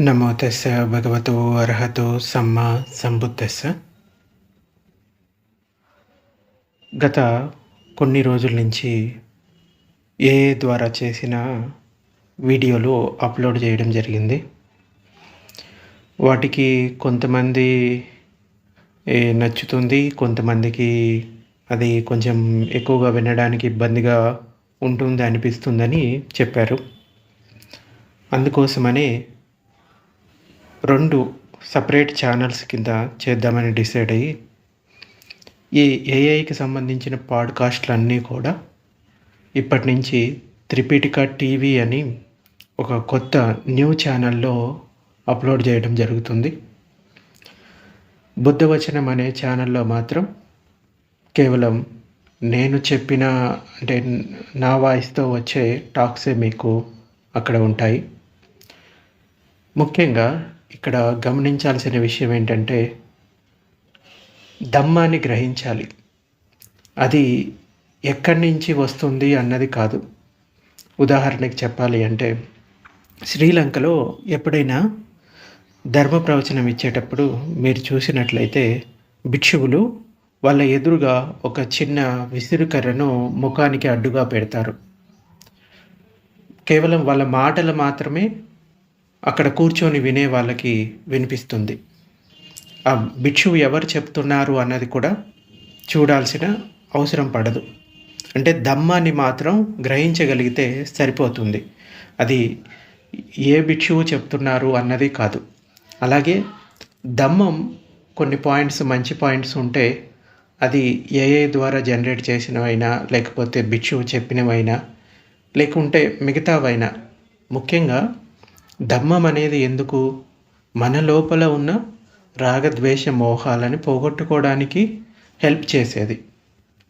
నమో తెస్స భగవతో అర్హతో సమ్మ సంబుద్ధస్స గత కొన్ని రోజుల నుంచి ఏ ద్వారా చేసిన వీడియోలు అప్లోడ్ చేయడం జరిగింది. వాటికి కొంతమంది ఏ, నచ్చుతుంది కొంతమందికి అది కొంచెం ఎక్కువగా వినడానికి ఇబ్బందిగా ఉంటుంది అనిపిస్తుందని చెప్పారు. అందుకోసమనే రెండు సపరేట్ ఛానల్స్ కింద చేద్దామని డిసైడ్ అయ్యి ఈ ఏఐకి సంబంధించిన పాడ్కాస్ట్లు అన్నీ కూడా ఇప్పటి నుంచి త్రిపీఠిక టీవీ అని ఒక కొత్త న్యూ ఛానల్లో అప్లోడ్ చేయడం జరుగుతుంది. బుద్ధవచనం అనే ఛానల్లో మాత్రం కేవలం నేను చెప్పిన అంటే నా వాయిస్తో వచ్చే టాక్సే మీకు అక్కడ ఉంటాయి. ముఖ్యంగా ఇక్కడ గమనించాల్సిన విషయం ఏంటంటే దమ్మాన్ని గ్రహించాలి. అది ఎక్కడి నుంచి వస్తుంది అన్నది కాదు. ఉదాహరణకి చెప్పాలి అంటే శ్రీలంకలో ఎప్పుడైనా ధర్మ ప్రవచనం ఇచ్చేటప్పుడు మీరు చూసినట్లయితే భిక్షువులు వాళ్ళ ఎదురుగా ఒక చిన్న విసిరుకర్రను ముఖానికి అడ్డుగా పెడతారు. కేవలం వాళ్ళ మాటలు మాత్రమే అక్కడ కూర్చొని వినే వాళ్ళకి వినిపిస్తుంది. ఆ భిక్షువు ఎవరు చెప్తున్నారు అన్నది కూడా చూడాల్సిన అవసరం పడదు. అంటే దమ్మాన్ని మాత్రం గ్రహించగలిగితే సరిపోతుంది. అది ఏ భిక్షువు చెప్తున్నారు అన్నది కాదు. అలాగే దమ్మం కొన్ని పాయింట్స్ మంచి పాయింట్స్ ఉంటే అది ఏఐ ద్వారా జనరేట్ చేసినవైనా లేకపోతే భిక్షువు చెప్పినవైనా లేకుంటే మిగతావైనా ముఖ్యంగా ధమ్మం అనేది ఎందుకు? మన లోపల ఉన్న రాగద్వేష మోహాలని పోగొట్టుకోవడానికి హెల్ప్ చేసేది.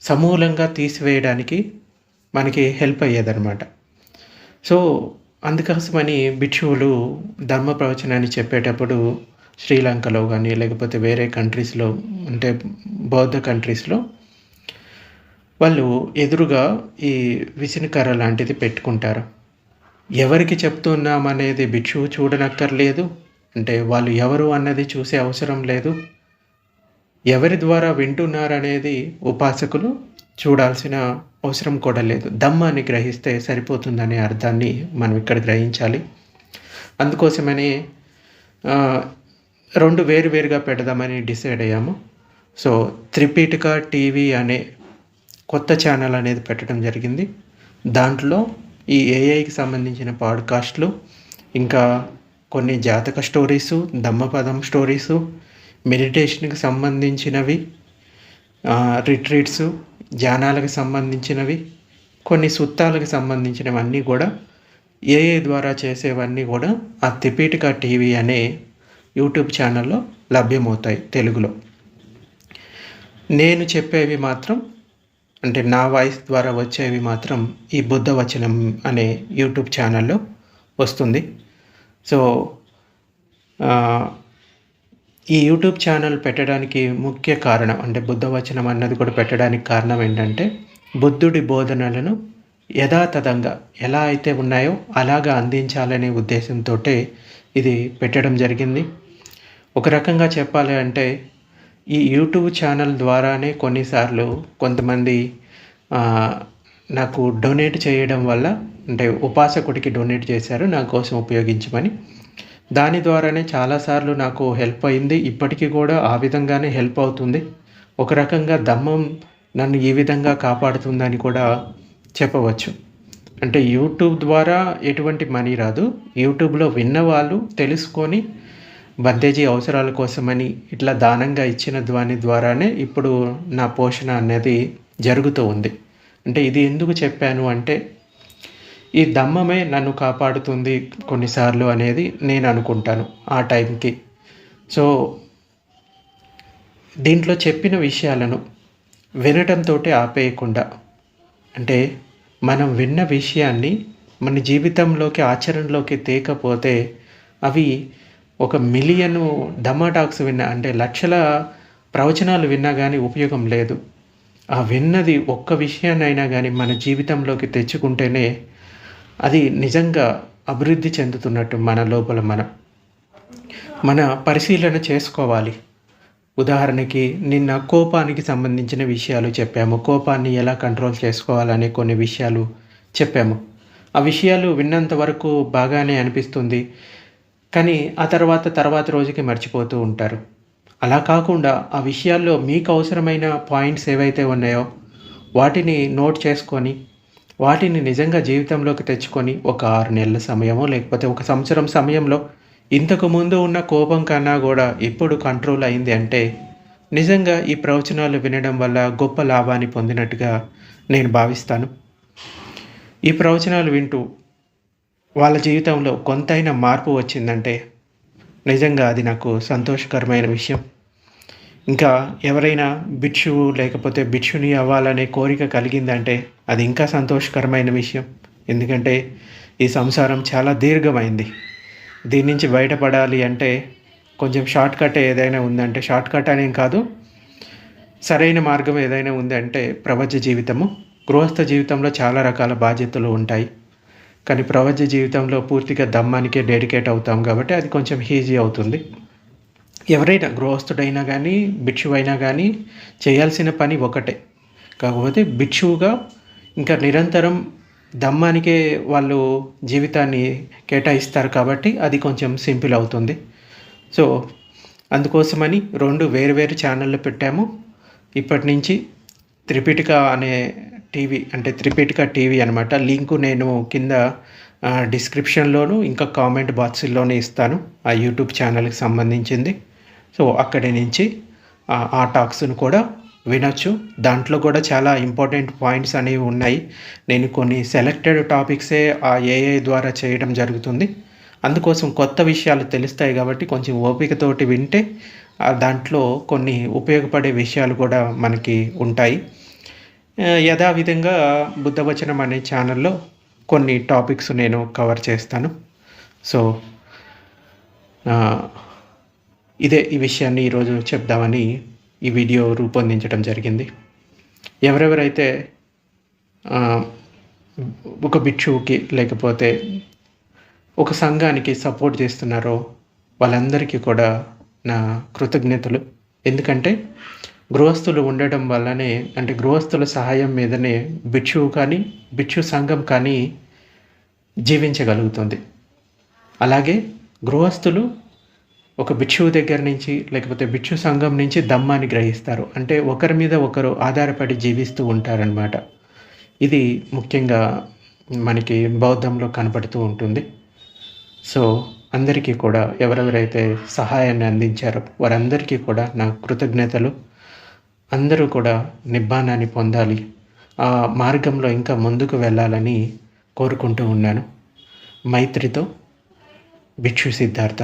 సమూలంగా తీసివేయడానికి మనకి హెల్ప్ అయ్యేదన్నమాట. సో అందుకోసమని భిక్షువులు ధర్మ ప్రవచనాన్ని చెప్పేటప్పుడు శ్రీలంకలో కానీ లేకపోతే వేరే కంట్రీస్లో అంటే బౌద్ధ కంట్రీస్లో వాళ్ళు ఎదురుగా ఈ విసినకర్ర లాంటిది పెట్టుకుంటారు. ఎవరికి చెప్తున్నాం అనేది భిక్షువు చూడనక్కర్లేదు. అంటే వాళ్ళు ఎవరు అన్నది చూసే అవసరం లేదు. ఎవరి ద్వారా వింటున్నారనేది ఉపాసకులు చూడాల్సిన అవసరం కూడా లేదు. దమ్మాన్ని గ్రహిస్తే సరిపోతుందనే అర్థాన్ని మనం ఇక్కడ గ్రహించాలి. అందుకోసమని రెండు వేరు వేరుగా పెడదామని డిసైడ్ అయ్యాము. సో త్రిపీఠిక టీవీ అనే కొత్త ఛానల్ అనేది పెట్టడం జరిగింది. దాంట్లో ఈ ఏఐకి సంబంధించిన పాడ్కాస్ట్లు ఇంకా కొన్ని జాతక స్టోరీసు దమ్మపదం స్టోరీసు మెడిటేషన్కి సంబంధించినవి రిట్రీట్స్ ధ్యానాలకు సంబంధించినవి కొన్ని సుత్తాలకు సంబంధించినవన్నీ కూడా ఏఐ ద్వారా చేసేవన్నీ కూడా ఆ తిపీటిక టీవీ అనే యూట్యూబ్ ఛానల్లో లభ్యమవుతాయి తెలుగులో. నేను చెప్పేవి మాత్రం అంటే నా వాయిస్ ద్వారా వచ్చేవి మాత్రం ఈ బుద్ధ వచనం అనే యూట్యూబ్ ఛానల్లో వస్తుంది. సో ఈ యూట్యూబ్ ఛానల్ పెట్టడానికి ముఖ్య కారణం అంటే బుద్ధ వచనం అన్నది కూడా పెట్టడానికి కారణం ఏంటంటే బుద్ధుడి బోధనలను యథాతథంగా ఎలా అయితే ఉన్నాయో అలాగా అందించాలనే ఉద్దేశంతో ఇది పెట్టడం జరిగింది. ఒక రకంగా చెప్పాలి అంటే ఈ యూట్యూబ్ ఛానల్ ద్వారానే కొన్నిసార్లు కొంతమంది నాకు డొనేట్ చేయడం వల్ల అంటే ఉపాసకుడికి డొనేట్ చేశారు నా కోసం ఉపయోగించమని. దాని ద్వారానే చాలాసార్లు నాకు హెల్ప్ అయింది. ఇప్పటికీ కూడా ఆ విధంగానే హెల్ప్ అవుతుంది. ఒక రకంగా దమ్మం నన్ను ఈ విధంగా కాపాడుతుందని కూడా చెప్పవచ్చు. అంటే యూట్యూబ్ ద్వారా ఎటువంటి మనీ రాదు. యూట్యూబ్లో విన్న వాళ్ళు తెలుసుకొని బందేజీ అవసరాల కోసమని ఇట్లా దానంగా ఇచ్చిన దాని ద్వారానే ఇప్పుడు నా పోషణ అనేది జరుగుతూ ఉంది. అంటే ఇది ఎందుకు చెప్పాను అంటే ఈ దమ్మమే నన్ను కాపాడుతుంది కొన్నిసార్లు అనేది నేను అనుకుంటాను ఆ టైంకి. సో దీంట్లో చెప్పిన విషయాలను వినటంతో ఆపేయకుండా అంటే మనం విన్న విషయాన్ని మన జీవితంలోకి ఆచరణలోకి తేకపోతే అవి ఒక మిలియన్ టాక్స్ విన్నా అంటే లక్షల ప్రవచనాలు విన్నా కానీ ఉపయోగం లేదు. ఆ విన్నది ఒక్క విషయాన్నైనా కానీ మన జీవితంలోకి తెచ్చుకుంటేనే అది నిజంగా అభివృద్ధి చెందుతున్నట్టు మన లోపల మనం. మన పరిశీలన చేసుకోవాలి. ఉదాహరణకి నిన్న కోపానికి సంబంధించిన విషయాలు చెప్పాము. కోపాన్ని ఎలా కంట్రోల్ చేసుకోవాలనే కొన్ని విషయాలు చెప్పాము. ఆ విషయాలు విన్నంత వరకు బాగానే అనిపిస్తుంది. కానీ ఆ తర్వాత తర్వాత రోజుకి మర్చిపోతూ ఉంటారు. అలా కాకుండా ఆ విషయాల్లో మీకు అవసరమైన పాయింట్స్ ఏవైతే ఉన్నాయో వాటిని నోట్ చేసుకొని వాటిని నిజంగా జీవితంలోకి తెచ్చుకొని ఒక ఆరు నెలల సమయమో లేకపోతే ఒక సంవత్సరం సమయంలో ఇంతకు ముందు ఉన్న కోపం కన్నా కూడా ఇప్పుడు కంట్రోల్ అయింది అంటే నిజంగా ఈ ప్రవచనాలు వినడం వల్ల గొప్ప లాభాన్ని పొందినట్టుగా నేను భావిస్తాను. ఈ ప్రవచనాలు వింటూ వాళ్ళ జీవితంలో కొంతైనా మార్పు వచ్చిందంటే నిజంగా అది నాకు సంతోషకరమైన విషయం. ఇంకా ఎవరైనా భిక్షువు లేకపోతే భిక్షుని అవ్వాలనే కోరిక కలిగిందంటే అది ఇంకా సంతోషకరమైన విషయం. ఎందుకంటే ఈ సంసారం చాలా దీర్ఘమైంది. దీని నుంచి బయటపడాలి అంటే కొంచెం షార్ట్ కట్ ఏదైనా ఉందంటే షార్ట్ కట్ అనేం కాదు సరైన మార్గం ఏదైనా ఉందంటే ప్రపంచ జీవితము గృహస్థ జీవితంలో చాలా రకాల బాధ్యతలు ఉంటాయి. కానీ ప్రపంచ జీవితంలో పూర్తిగా దమ్మానికే డెడికేట్ అవుతాం కాబట్టి అది కొంచెం ఈజీ అవుతుంది. ఎవరైనా గృహస్థుడైనా కానీ భిక్షువైనా కానీ చేయాల్సిన పని ఒకటే. కాకపోతే భిక్షువుగా ఇంకా నిరంతరం దమ్మానికే వాళ్ళు జీవితాన్ని కేటాయిస్తారు కాబట్టి అది కొంచెం సింపుల్ అవుతుంది. సో అందుకోసమని రెండు వేరు వేరు ఛానళ్ళు పెట్టాము. ఇప్పటి నుంచి త్రిపిటిక అనే టీవీ అంటే త్రిపిటిక టీవీ అనమాట లింకు నేను కింద డిస్క్రిప్షన్లోను ఇంకా కామెంట్ బాక్స్లోనే ఇస్తాను. ఆ యూట్యూబ్ ఛానల్కి సంబంధించింది. సో అక్కడి నుంచి ఆ టాక్స్ను కూడా వినొచ్చు. దాంట్లో కూడా చాలా ఇంపార్టెంట్ పాయింట్స్ అనేవి ఉన్నాయి. నేను కొన్ని సెలెక్టెడ్ టాపిక్సే ఆ ఏఐ ద్వారా చేయడం జరుగుతుంది. అందుకోసం కొత్త విషయాలు తెలుస్తాయి కాబట్టి కొంచెం ఓపికతోటి వింటే దాంట్లో కొన్ని ఉపయోగపడే విషయాలు కూడా మనకి ఉంటాయి. యథావిధంగా బుద్ధవచనం అనే ఛానల్లో కొన్ని టాపిక్స్ నేను కవర్ చేస్తాను. సో ఇదే ఈ విషయాన్ని ఈరోజు చెప్దామని ఈ వీడియో రూపొందించడం జరిగింది. ఎవరెవరైతే ఒక భిక్షువుకి లేకపోతే ఒక సంఘానికి సపోర్ట్ చేస్తున్నారో వాళ్ళందరికీ కూడా నా కృతజ్ఞతలు. ఎందుకంటే గృహస్థులు ఉండడం వల్లనే అంటే గృహస్థుల సహాయం మీదనే భిక్షువు కానీ భిక్షు సంఘం కానీ జీవించగలుగుతుంది. అలాగే గృహస్థులు ఒక భిక్షువు దగ్గర నుంచి లేకపోతే భిక్షు సంఘం నుంచి దమ్మాన్ని గ్రహిస్తారు. అంటే ఒకరి మీద ఒకరు ఆధారపడి జీవిస్తూ ఉంటారనమాట ఇది ముఖ్యంగా మనకి బౌద్ధంలో కనపడుతూ ఉంటుంది. సో అందరికీ కూడా ఎవరెవరైతే సహాయాన్ని అందించారో వారందరికీ కూడా నా కృతజ్ఞతలు. అందరూ కూడా నిబ్బానాన్ని పొందాలి. ఆ మార్గంలో ఇంకా ముందుకు వెళ్ళాలని కోరుకుంటూ ఉన్నాను. మైత్రితో భిక్షు సిద్ధార్థ.